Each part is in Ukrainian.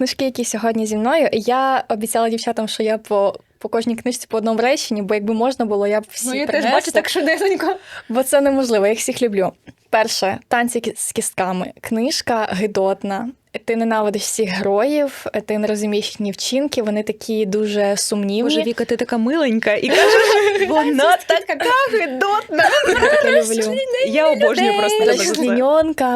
книжки, які сьогодні зі мною. Я обіцяла дівчатам, що я по, по кожній книжці по одному реченні, бо якби можна було, я б всі Ну, я теж бачу так швидесенько. бо це неможливо, я їх всіх люблю. Перше, танці з кістками. Книжка гидотна. Ти ненавидиш всіх героїв, ти не розумієш їхні вчинки, вони такі дуже сумнівні. Боже, Віка, ти така миленька і кажеш, вона така гидотна. Я обожнюю просто тебе за це.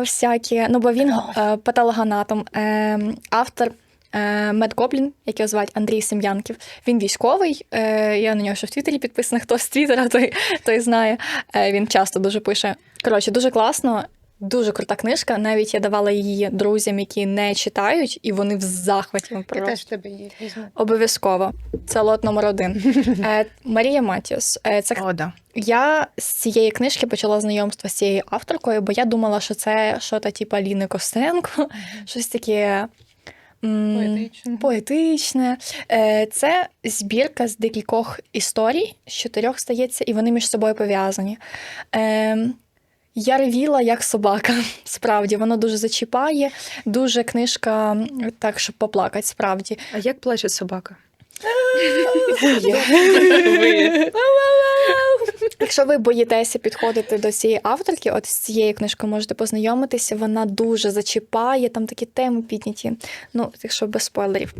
Всякі. Ну, бо він е, патологоанатом. Е, автор е, Мед Гоблін, який його звати Андрій Сем'янків. Він військовий. Е, я на нього ще в Твіттері підписана. Хто з Твіттера, той, той знає. Він часто дуже пише. Коротше, дуже класно. Дуже крута книжка. Навіть я давала її друзям, які не читають, і вони в захваті. Я теж тебе її візьму. Обов'язково. Це лот номер один. Е, Марія Матіос. Е, це О, да. я з цієї книжки почала знайомство з цією авторкою, бо я думала, що це щось типу Ліни Костенко, щось таке м, Поетичне. поетичне. Е, Це збірка з декількох історій, з чотирьох стається, і вони між собою пов'язані. Е, Я ревіла як собака. Справді, воно дуже зачіпає, дуже книжка так, щоб поплакати, справді. А як плаче собака? Якщо ви боїтеся підходити до цієї авторки, от з цією книжкою можете познайомитися. Вона дуже зачіпає, там такі теми підняті. Ну, якщо без спойлерів.